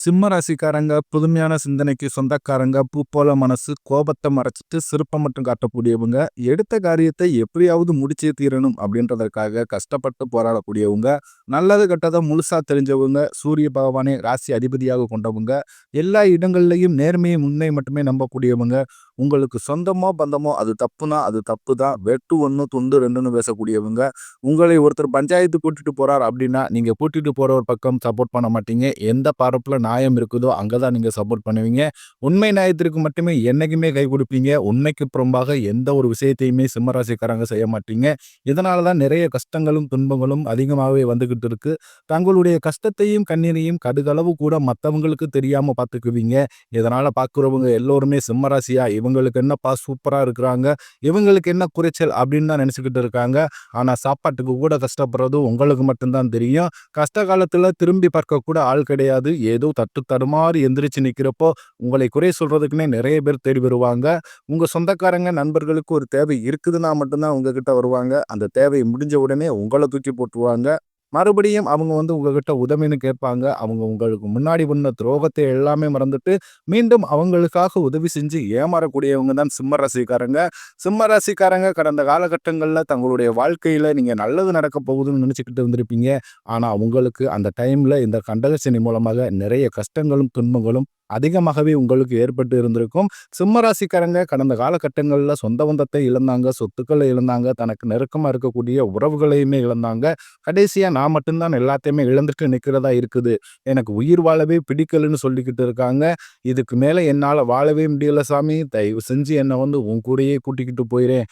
சிம்ம ராசிக்காரங்க புதுமையான சிந்தனைக்கு சொந்தக்காரங்க பூ போல மனசு கோபத்தை மறைச்சிட்டு சிற்பம் மட்டும் காட்டக்கூடியவங்க எடுத்த காரியத்தை எப்படியாவது முடிச்சே தீரணும் அப்படின்றதற்காக கஷ்டப்பட்டு போராடக்கூடியவங்க நல்லது கெட்டதை முழுசா தெரிஞ்சவங்க சூரிய பகவானை ராசி அதிபதியாக கொண்டவங்க எல்லா இடங்கள்லையும் நேர்மையை உண்மை மட்டுமே நம்பக்கூடியவங்க உங்களுக்கு சொந்தமோ பந்தமோ அது தப்புனா அது தப்பு தான் வெட்டு ஒன்று துண்டு ரெண்டுன்னு பேசக்கூடியவங்க உங்களை ஒருத்தர் பஞ்சாயத்து கூட்டிட்டு போறார் அப்படின்னா நீங்க கூட்டிட்டு போற ஒரு பக்கம் சப்போர்ட் பண்ண மாட்டீங்க. எந்த பரப்புல நியாயம் இருக்குதோ அங்கே தான் நீங்கள் சப்போர்ட் பண்ணுவீங்க. உண்மை நியாயத்திற்கு மட்டுமே என்னைக்குமே கை கொடுப்பீங்க. உண்மைக்கு புறம்பாக எந்த ஒரு விஷயத்தையுமே சிம்மராசிக்காரங்க செய்ய மாட்டீங்க. இதனால தான் நிறைய கஷ்டங்களும் துன்பங்களும் அதிகமாகவே வந்துக்கிட்டு இருக்கு. தங்களுடைய கஷ்டத்தையும் கண்ணீரையும் கடுகளவு கூட மற்றவங்களுக்கு தெரியாமல் பார்த்துக்குவீங்க. இதனால் பார்க்குறவங்க எல்லோருமே சிம்மராசியா இவங்களுக்கு என்னப்பா சூப்பராக இருக்கிறாங்க? இவங்களுக்கு என்ன குறைச்சல் அப்படின்னு தான் நினச்சிக்கிட்டு இருக்காங்க. ஆனால் சாப்பாட்டுக்கு கூட கஷ்டப்படுறது உங்களுக்கு மட்டும்தான் தெரியும். கஷ்ட காலத்தில் திரும்பி பார்க்க கூட ஆள் கிடையாது. ஏதோ தட்டு தடுமாறி எந்திரிச்சு நிற்கிறப்போ உங்களை குறை சொல்கிறதுக்குனே நிறைய பேர் தேடி வருவாங்க. உங்கள் சொந்தக்காரங்க நண்பர்களுக்கு ஒரு தேவை இருக்குதுன்னா மட்டும்தான் உங்ககிட்ட வருவாங்க. அந்த தேவை முடிஞ்ச உடனே உங்களை தூக்கி போட்டுருவாங்க. மறுபடியும் அவங்க வந்து உங்ககிட்ட உதவின்னு கேட்பாங்க. அவங்க உங்களுக்கு முன்னாடி பண்ண துரோகத்தை எல்லாமே மறந்துட்டு மீண்டும் அவங்களுக்காக உதவி செஞ்சு ஏமாறக்கூடியவங்க தான் சிம்ம ராசிக்காரங்க. சிம்ம ராசிக்காரங்க கடந்த காலகட்டங்களில் தங்களுடைய வாழ்க்கையில் நீங்கள் நல்லது நடக்க போகுதுன்னு நினச்சிக்கிட்டு இருந்திருப்பீங்க. ஆனால் உங்களுக்கு அந்த டைமில் இந்த கண்டகசனி மூலமாக நிறைய கஷ்டங்களும் துன்பங்களும் அதிகமாகவே உங்களுக்கு ஏற்பட்டு இருந்திருக்கும். சிம்மராசிக்காரங்க கடந்த காலகட்டங்களில் சொந்த பந்தத்தை இழந்தாங்க சொத்துக்களை இழந்தாங்க தனக்கு நெருக்கமாக இருக்கக்கூடிய உறவுகளையுமே இழந்தாங்க. கடைசியாக நான் மட்டும்தான் எல்லாத்தையுமே இழந்துட்டு நிற்கிறதா இருக்குது. எனக்கு உயிர் வாழவே பிடிக்கலன்னு சொல்லிக்கிட்டு இருக்காங்க. இதுக்கு மேலே என்னால் வாழவே முடியல சாமி. தயவு செஞ்சு என்னை வந்து உன் கூடயே கூட்டிக்கிட்டு போயிறேன்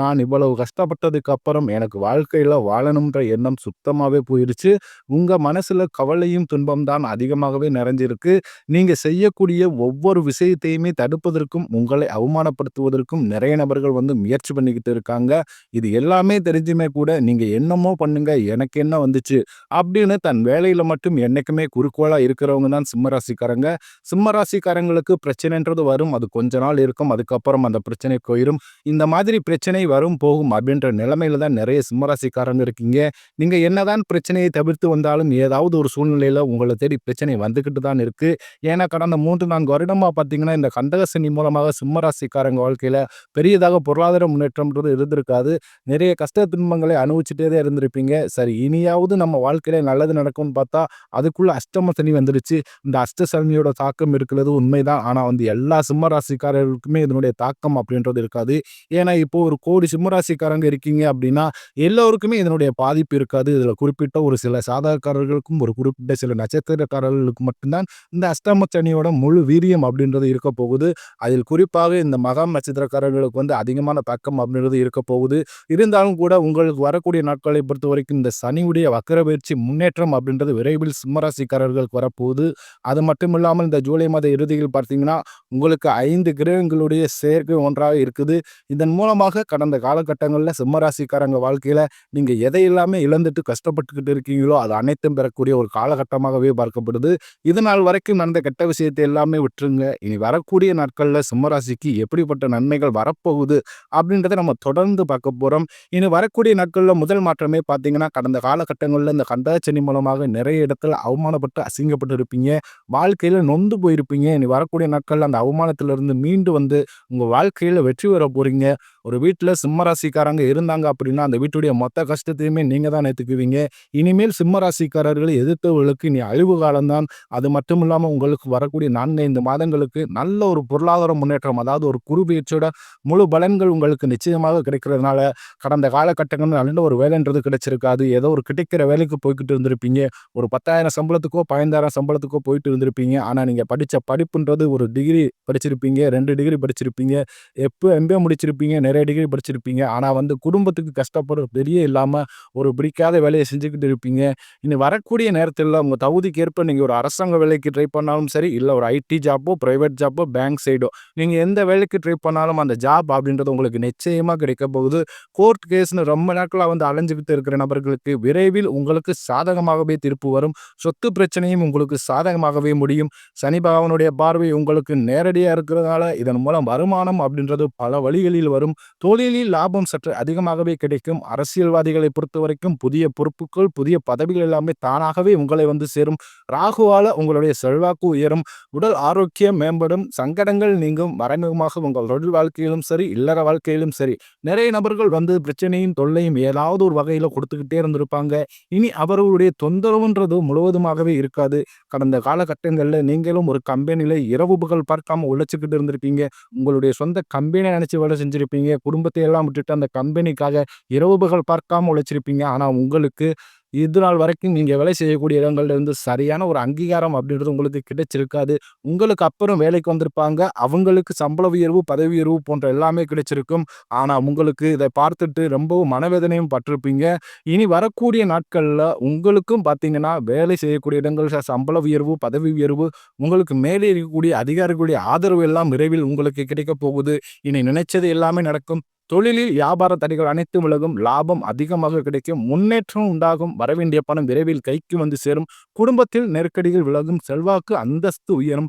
நான் இவ்வளவு கஷ்டப்பட்டதுக்கு அப்புறம் எனக்கு வாழ்க்கையில் வாழணுன்ற எண்ணம் சுத்தமாகவே போயிடுச்சு உங்கள் மனசில் கவலையும் துன்பம் தான் அதிகமாகவே நிறைஞ்சிருக்கு. நீங்கள் செய்யக்கூடிய ஒவ்வொரு விஷயத்தையுமே தடுப்பதற்கும் உங்களை அவமானப்படுத்துவதற்கும் நிறைய நபர்கள் வந்து முயற்சி பண்ணிக்கிட்டு இருக்காங்க. இது எல்லாமே தெரிஞ்சுமே கூட நீங்க என்னமோ பண்ணுங்க எனக்கு என்ன வந்துச்சு அப்படின்னு தன் வேலையில மட்டும் என்னைக்குமே குறுக்கோளாக இருக்கிறவங்க தான் சிம்மராசிக்காரங்க. சிம்மராசிக்காரங்களுக்கு பிரச்சனைன்றது வரும் அது கொஞ்ச நாள் இருக்கும் அதுக்கப்புறம் அந்த பிரச்சனை போயிடும் இந்த மாதிரி பிரச்சனை வரும் போகும் அப்படின்ற நிலைமையில தான் நிறைய சிம்மராசிக்காரங்க இருக்கீங்க. நீங்க என்னதான் பிரச்சனையை தவிர்த்து வந்தாலும் ஏதாவது ஒரு சூழ்நிலையில உங்களை தேடி பிரச்சனை வந்துகிட்டு தான் இருக்கு. ஏன்னா கடந்த மூன்று நான்கு வருடமாக பார்த்தீங்கன்னா இந்த கந்தகசனி மூலமாக சிம்மராசிக்காரங்க வாழ்க்கையில் பெரியதாக பொருளாதார முன்னேற்றம்ன்றது இருந்திருக்காது. நிறைய கஷ்ட துன்பங்களை அனுபவிச்சுட்டே தான் இருந்திருப்பீங்க. சரி இனியாவது நம்ம வாழ்க்கையில நல்லது நடக்கும்னு பார்த்தா அதுக்குள்ள அஷ்டம சனி வந்துருச்சு இந்த அஷ்ட சனியோட தாக்கம் இருக்கிறது உண்மைதான். ஆனால் வந்து எல்லா சிம்மராசிக்காரர்களுக்குமே இதனுடைய தாக்கம் அப்படின்றது இருக்காது. ஏன்னா இப்போ ஒரு கோடி சிம்மராசிக்காரங்க இருக்கீங்க அப்படின்னா எல்லோருக்குமே இதனுடைய பாதிப்பு இருக்காது. இதில் குறிப்பிட்ட ஒரு சில சாதகக்காரர்களுக்கும் ஒரு குறிப்பிட்ட சில நட்சத்திரக்காரர்களுக்கு மட்டும்தான் இந்த அஷ்டம சனி சனியோட முழு வீரியம் அப்படின்றது இருக்க போகுது. அதில் குறிப்பாக இந்த மகா நட்சத்திரக்காரர்களுக்கு வந்து அதிகமான பக்கம் அப்படின்றது இருக்க போகுது. இருந்தாலும் கூட உங்களுக்கு வரக்கூடிய நாட்களை பொறுத்த வரைக்கும் இந்த சனியுடைய வக்கர பயிற்சி முன்னேற்றம் அப்படின்றது விரைவில் சிம்மராசிக்காரர்களுக்கு வரப்போகுது. அது மட்டும் இல்லாமல் இந்த ஜூலை மாத இறுதியில் பார்த்தீங்கன்னா உங்களுக்கு ஐந்து கிரகங்களுடைய சேர்க்கை ஒன்றாக இருக்குது. இதன் மூலமாக கடந்த காலகட்டங்களில் சிம்மராசிக்காரங்க வாழ்க்கையில் நீங்கள் எதை எல்லாமே இழந்துட்டு கஷ்டப்பட்டுக்கிட்டு இருக்கீங்களோ அது அனைத்தும் பெறக்கூடிய ஒரு காலகட்டமாகவே பார்க்கப்படுது. இதனால் வரைக்கும் நடந்த கெட்ட விஷயத்தை எல்லாமே விட்டுருங்க. இனி வரக்கூடிய நாட்களில் சிம்மராசிக்கு எப்படிப்பட்ட நன்மைகள் வரப்போகுது அப்படின்றத நம்ம தொடர்ந்து பார்க்க போகிறோம் இனி வரக்கூடிய நாட்களில் முதல் மாற்றமே பார்த்தீங்கன்னா கடந்த காலகட்டங்களில் இந்த கண்டாச்சனி மூலமாக நிறைய இடத்துல அவமானப்பட்டு அசிங்கப்பட்டு இருப்பீங்க வாழ்க்கையில் நொந்து போயிருப்பீங்க. இனி வரக்கூடிய நாட்களில் அந்த அவமானத்திலிருந்து மீண்டு வந்து உங்கள் வாழ்க்கையில் வெற்றி பெற போகிறீங்க ஒரு வீட்டில் சிம்மராசிக்காரங்க இருந்தாங்க அப்படின்னா அந்த வீட்டுடைய மொத்த கஷ்டத்தையுமே நீங்கள் தான் ஏற்றுக்குவீங்க இனிமேல் சிம்மராசிக்காரர்களை எதிர்த்தவர்களுக்கு இனி அழிவு காலம்தான். அது மட்டும் இல்லாமல் உங்களுக்கு வர வரக்கூடிய நான்கு ஐந்து மாதங்களுக்கு நல்ல ஒரு பொருளாதார முன்னேற்றம் அதாவது ஒரு குறுபெயர்ச்சியோட முழு பலன்கள் உங்களுக்கு நிச்சயமாக கிடைக்கிறதுனால கடந்த காலகட்டங்கள் நல்ல ஒரு வேலைன்றது கிடைச்சிருக்காது ஏதோ ஒரு கிடைக்கிற வேலைக்கு போய்கிட்டு இருந்திருப்பீங்க. ஒரு பத்தாயிரம் சம்பளத்துக்கோ பதினைந்தாயிரம் சம்பளத்துக்கோ போயிட்டு இருந்திருப்பீங்க. ஆனால் நீங்கள் படித்த படிப்புன்றது ஒரு டிகிரி படிச்சிருப்பீங்க ரெண்டு டிகிரி படிச்சிருப்பீங்க எப்போ எம்பே முடிச்சிருப்பீங்க நிறைய டிகிரி படிச்சிருப்பீங்க. ஆனால் வந்து குடும்பத்துக்கு கஷ்டப்படுற பெரிய இல்லாமல் ஒரு பிடிக்காத வேலையை செஞ்சுக்கிட்டு இருப்பீங்க. இனி வரக்கூடிய நேரத்தில் உங்கள் தகுதிக்கு ஏற்ப நீங்கள் ஒரு அரசாங்க வேலைக்கு ட்ரை பண்ணாலும் சரி இல்லை ஒரு ஐடி ஜாப்போ, ப்ரைவேட் ஜாப்போ, பேங்க் சைடோ நீங்கள் எந்த வேலைக்கு ட்ரை பண்ணாலும் அந்த ஜாப் அப்படின்றது உங்களுக்கு நிச்சயமாக கிடைக்க போகுது. கோர்ட் கேஸ்னு ரொம்ப நாட்களாக வந்து அலைஞ்சுகிட்டு இருக்கிற நபர்களுக்கு விரைவில் உங்களுக்கு சாதகமாகவே தீர்ப்பு வரும். சொத்து பிரச்சனையும் உங்களுக்கு சாதகமாகவே முடியும். சனி பகவானுடைய பார்வை உங்களுக்கு நேரடியாக இருக்கிறதுனால இதன் மூலம் வருமானம் அப்படின்றது பல வழிகளில் வரும். தொழிலில் லாபம் சற்று அதிகமாகவே கிடைக்கும். அரசியல்வாதிகளை பொறுத்தவரைக்கும் புதிய பொறுப்புகள், புதிய பதவிகள் எல்லாமே தானாகவே உங்களை வந்து சேரும். ராகுவால உங்களுடைய செல்வாக்கு உயரும். உடல் ஆரோக்கியம் மேம்படும். சங்கடங்கள் நீங்கும். மறைமுகமாக உங்கள் தொழில் வாழ்க்கையிலும் சரி, இல்லற வாழ்க்கையிலும் சரி நிறைய நபர்கள் வந்து பிரச்சனையும், தொல்லையும் ஏதாவது ஒரு வகையில் கொடுத்துக்கிட்டே இருந்திருப்பாங்க. இனி அவர்களுடைய தொந்தரவுன்றது முழுவதுமாகவே இருக்காது. கடந்த காலகட்டங்களில் நீங்களும் ஒரு கம்பெனியில் இரவு புகழ் பார்க்காம உழைச்சிக்கிட்டு இருந்திருப்பீங்க. உங்களுடைய சொந்த கம்பெனியை நினைச்சு வேலை செஞ்சிருப்பீங்க. குடும்பத்தை எல்லாம் விட்டுட்டு அந்த கம்பெனிக்காக இரவு புகழ் பார்க்காம உழைச்சிருப்பீங்க. ஆனால் உங்களுக்கு இது நாள் வரைக்கும் நீங்கள் வேலை செய்யக்கூடிய இடங்கள்ல இருந்து சரியான ஒரு அங்கீகாரம் அப்படின்றது உங்களுக்கு கிடைச்சிருக்காது. உங்களுக்கு அப்புறம் வேலைக்கு வந்திருப்பாங்க. அவங்களுக்கு சம்பள உயர்வு, பதவி உயர்வு போன்ற எல்லாமே கிடைச்சிருக்கும். ஆனால் உங்களுக்கு இதை பார்த்துட்டு ரொம்பவும் மனவேதனையும் பட்டிருப்பீங்க. இனி வரக்கூடிய நாட்களில் உங்களுக்கும் பார்த்தீங்கன்னா, வேலை செய்யக்கூடிய இடங்கள் சம்பள உயர்வு, பதவி உயர்வு, உங்களுக்கு மேலே இருக்கக்கூடிய அதிகாரிகளுடைய ஆதரவு எல்லாம் விரைவில் உங்களுக்கு கிடைக்கப் போகுது. இனி நினைச்சது எல்லாமே நடக்கும். தொழிலில் வியாபார தடைகள் அனைத்தும் விலகும். லாபம் அதிகமாக கிடைக்கும். முன்னேற்றம் உண்டாகும். வரவேண்டிய பணம் விரைவில் கைக்கு வந்து சேரும். குடும்பத்தில் நெருக்கடிகள் விலகும். செல்வாக்கு, அந்தஸ்து உயரும்.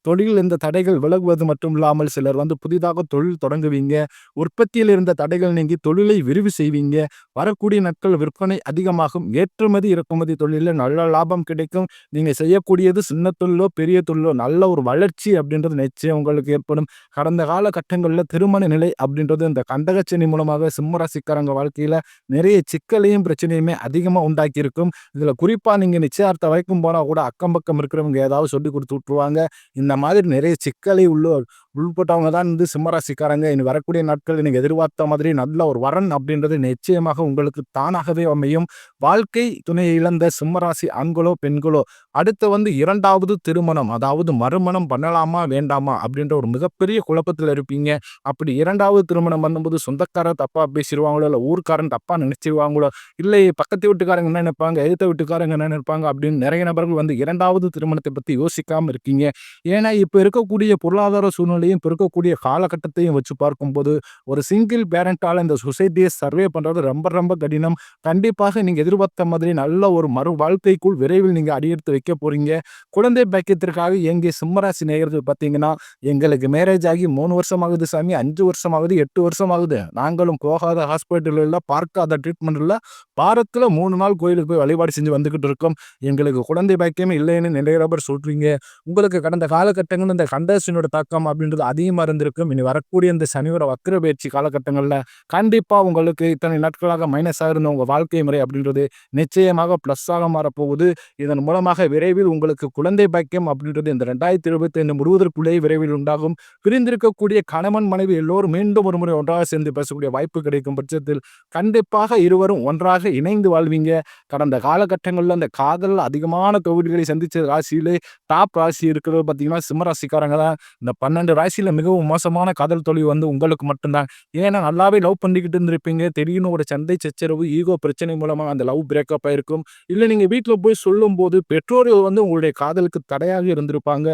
தொழிலில் இருந்த தடைகள் விலகுவது மட்டும் இல்லாமல் சிலர் வந்து புதிதாக தொழில் தொடங்குவீங்க. உற்பத்தியில் இருந்த தடைகள் நீங்கி தொழிலை விரிவு செய்வீங்க. வரக்கூடிய நாட்கள் விற்பனை அதிகமாகும். ஏற்றுமதி, இறக்குமதி தொழிலில் நல்ல லாபம் கிடைக்கும். நீங்கள் செய்யக்கூடியது சின்ன தொழிலோ, பெரிய தொழிலோ நல்ல ஒரு வளர்ச்சி அப்படின்றது நிச்சயம் உங்களுக்கு ஏற்படும். கடந்த காலகட்டங்கள்ல திருமண நிலை அப்படின்றது இந்த கண்டகச்சனி மூலமாக சிம்மராசிக்காரங்க வாழ்க்கையில் நிறைய சிக்கலையும், பிரச்சனையுமே அதிகமாக உண்டாக்கியிருக்கும். இதில் குறிப்பாக நீங்கள் நிச்சயார்த்த வரைக்கும் போனால் கூட அக்கம் பக்கம் இருக்கிறவங்க ஏதாவது சொல்லிக் கொடுத்து விட்டுருவாங்க. இந்த இந்த மாதிரி நிறைய சிக்கலை உள்ளோர் உள்பட்டவங்க தான் வந்து சிம்மராசிக்காரங்க இனி வரக்கூடிய நாட்கள் எனக்கு எதிர்பார்த்த மாதிரி நல்ல ஒரு வரன் அப்படின்றது நிச்சயமாக உங்களுக்கு தானாகவே அமையும். வாழ்க்கை துணையை இழந்த சிம்மராசி ஆண்களோ, பெண்களோ அடுத்து வந்து இரண்டாவது திருமணம் அதாவது மறுமணம் பண்ணலாமா? வேண்டாமா? அப்படின்ற ஒரு மிகப்பெரிய குழப்பத்தில் இருப்பீங்க. அப்படி இரண்டாவது திருமணம் பண்ணும்போது சொந்தக்காரர் தப்பா பேசிடுவாங்களோ இல்லை ஊர்க்காரன் தப்பா நினைச்சிருவாங்களோ, இல்லை பக்கத்து வீட்டுக்காரங்க என்ன நினைப்பாங்க? எதிர்த்த வீட்டுக்காரங்க என்ன நினைப்பாங்க? அப்படின்னு நிறைய நபர்கள் வந்து இரண்டாவது திருமணத்தை பத்தி யோசிக்காம இருக்கீங்க. ஏன்னா இப்ப இருக்கக்கூடிய பொருளாதார சூழ்நிலை சூழ்நிலையும், இப்ப இருக்கக்கூடிய காலகட்டத்தையும் வச்சு பார்க்கும்போது ஒரு சிங்கிள் பேரண்டால் இந்த சொசைட்டியை சர்வே பண்ணுறது ரொம்ப ரொம்ப கடினம். கண்டிப்பாக நீங்கள் எதிர்பார்த்த மாதிரி நல்ல ஒரு மறு வாழ்க்கைக்குள் விரைவில் நீங்கள் அடியெடுத்து வைக்க போறீங்க. குழந்தை பாக்கியத்திற்காக எங்கே சிம்மராசி நேயர்கள் பார்த்தீங்கன்னா, எங்களுக்கு மேரேஜ் ஆகி மூணு வருஷம் ஆகுது சாமி, அஞ்சு வருஷம் ஆகுது, எட்டு வருஷம் ஆகுது. நாங்களும் போகாத ஹாஸ்பிட்டலில் பார்க்காத ட்ரீட்மெண்ட்டில் வாரத்தில் மூணு நாள் கோயிலுக்கு போய் வழிபாடு செஞ்சு வந்துக்கிட்டு இருக்கோம். எங்களுக்கு குழந்தை பாக்கியமே இல்லைன்னு நிறைய பேர் சொல்கிறீங்க உங்களுக்கு கடந்த காலகட்டங்கள் இந்த கண்டசினோட தாக்கம் அப்படின்னு அப்படின்றது அதிகமாக இருந்திருக்கும். இனி வரக்கூடிய இந்த சனிவர வக்கர பயிற்சி காலகட்டங்களில் கண்டிப்பாக உங்களுக்கு இத்தனை நாட்களாக மைனஸாக இருந்த உங்கள் வாழ்க்கை முறை அப்படின்றது நிச்சயமாக ப்ளஸ்ஸாக மாறப்போகுது. இதன் மூலமாக விரைவில் உங்களுக்கு குழந்தை பாக்கியம் அப்படின்றது இந்த ரெண்டாயிரத்தி இருபத்தி ஐந்து முழுவதற்குள்ளேயே விரைவில் உண்டாகும். பிரிந்திருக்கக்கூடிய கணவன், மனைவி எல்லோரும் மீண்டும் ஒரு முறை ஒன்றாக சேர்ந்து பேசக்கூடிய வாய்ப்பு கிடைக்கும் பட்சத்தில் கண்டிப்பாக இருவரும் ஒன்றாக இணைந்து வாழ்வீங்க. கடந்த காலகட்டங்களில் அந்த காதல் அதிகமான தொகுதிகளை சந்திச்ச ராசியிலே டாப் ராசி இருக்கிறது பார்த்தீங்கன்னா, சிம்மராசிக்காரங்க தான். இந்த 12 ராசியில் மிகவும் மோசமான காதல் தொழில் வந்து உங்களுக்கு மட்டும்தான் ஏன்னா நல்லாவே லவ் பண்ணிக்கிட்டு இருந்திருப்பீங்க. திடீர்னு ஒரு சந்தை சச்சரவு, ஈகோ பிரச்சனை மூலமாக அந்த லவ் பிரேக்கப் ஆயிருக்கும். இல்லை நீங்கள் வீட்டில் போய் சொல்லும்போது பெற்றோர்கள் வந்து உங்களுடைய காதலுக்கு தடையாக இருந்திருப்பாங்க.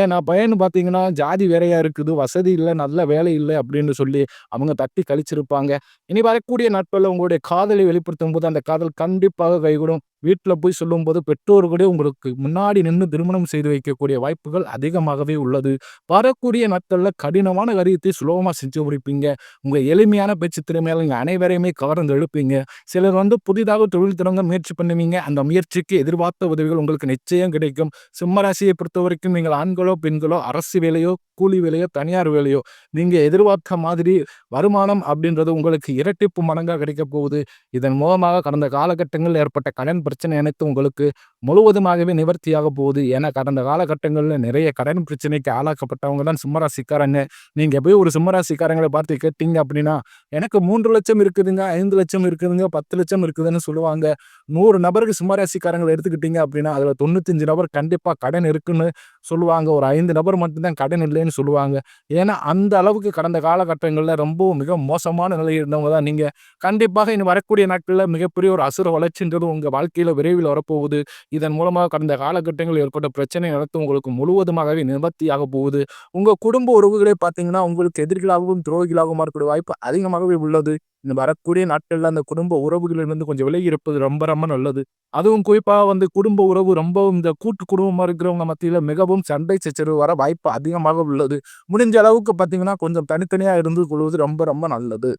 ஏன்னா பையன் பார்த்தீங்கன்னா, ஜாதி வேறையாக இருக்குது, வசதி இல்லை நல்ல வேலை இல்லை அப்படின்னு சொல்லி அவங்க தட்டி கழிச்சிருப்பாங்க. இனி வரக்கூடிய நாட்கள்ல உங்களுடைய காதலை வெளிப்படுத்தும் போது அந்த காதல் கண்டிப்பாக கைகூடும். வீட்டில் போய் சொல்லும்போது பெற்றோர்களே உங்களுக்கு முன்னாடி நின்று திருமணம் செய்து வைக்கக்கூடிய வாய்ப்புகள் அதிகமாகவே உள்ளது. வரக்கூடிய நாட்களில் கடினமான காரியத்தை சுலபமாக செஞ்சு முடிப்பீங்க. உங்கள் எளிமையான பேச்சு திறமையால் நீங்கள் அனைவரையுமே கவர்ந்து எழுப்பீங்க சிலர் வந்து புதிதாக தொழில் தொடங்க முயற்சி பண்ணுவீங்க. அந்த முயற்சிக்கு எதிர்பார்த்த உதவிகள் உங்களுக்கு நிச்சயம் கிடைக்கும். சிம்மராசியை பொறுத்த வரைக்கும் நீங்கள் ஆண்களோ, பெண்களோ அரசு வேலையோ, கூலி வேலையோ, தனியார் வேலையோ நீங்கள் எதிர்பார்த்த மாதிரி வருமானம் அப்படின்றது உங்களுக்கு இரட்டிப்பு மடங்காக கிடைக்கப் போகுது. இதன் மூலமாக கடந்த காலகட்டங்களில் ஏற்பட்ட கடன் பிரச்சனை அனைத்து உங்களுக்கு முழுவதுமாகவே நிவர்த்தியாக போகுது. ஏன்னா கடந்த காலகட்டங்களில் நிறைய கடன் பிரச்சனைக்கு ஆளாக்கப்பட்டவங்க தான் சிம்மராசிக்காரங்க. நீங்கள் போய் ஒரு சிம்மராசிக்காரங்களை பார்த்து கேட்டீங்க அப்படின்னா, எனக்கு 3,00,000 இருக்குதுங்க, ஐந்து லட்சம் இருக்குதுங்க, பத்து லட்சம் இருக்குதுன்னு சொல்லுவாங்க. நூறு நபருக்கு சிம்மராசிக்காரங்களை எடுத்துக்கிட்டீங்க அப்படின்னா, அதில் தொண்ணூத்தஞ்சு நபர் கண்டிப்பாக கடன் இருக்குன்னு சொல்லுவாங்க. ஒரு ஐந்து நபர் மட்டும்தான் கடன் இல்லைன்னு சொல்லுவாங்க. ஏன்னா அந்த அளவுக்கு கடந்த காலகட்டங்களில் ரொம்பவும் மிக மோசமான நிலையில் இருந்தவங்க தான் நீங்கள் கண்டிப்பாக இனி வரக்கூடிய நாட்களில் மிகப்பெரிய ஒரு அசுர வளர்ச்சின்றது உங்கள் வாழ்க்கையில் விரைவில் வரப்போகுது. இதன் மூலமாக கடந்த காலகட்டங்களில் ஏற்பட்ட பிரச்சனை அனைத்தும் உங்களுக்கு முழுவதுமாகவே நிவர்த்தியாக போகுது. உங்கள் குடும்ப உறவுகளே பார்த்தீங்கன்னா, உங்களுக்கு எதிரிகளாகவும், துரோகிகளாகவும் இருக்கக்கூடிய வாய்ப்பு அதிகமாகவே உள்ளது. இந்த வரக்கூடிய நாட்களில் அந்த குடும்ப உறவுகளிலிருந்து கொஞ்சம் விலகி இருப்பது ரொம்ப ரொம்ப நல்லது. அதுவும் குறிப்பாக வந்து குடும்ப உறவு ரொம்பவும் இந்த கூட்டு குடும்பமாக இருக்கிறவங்க மத்தியில் மிகவும் சண்டை சச்சரவு வர வாய்ப்பு அதிகமாக உள்ளது. முடிஞ்ச அளவுக்கு பார்த்தீங்கன்னா, கொஞ்சம் தனித்தனியாக இருந்து கொள்வது ரொம்ப ரொம்ப நல்லது.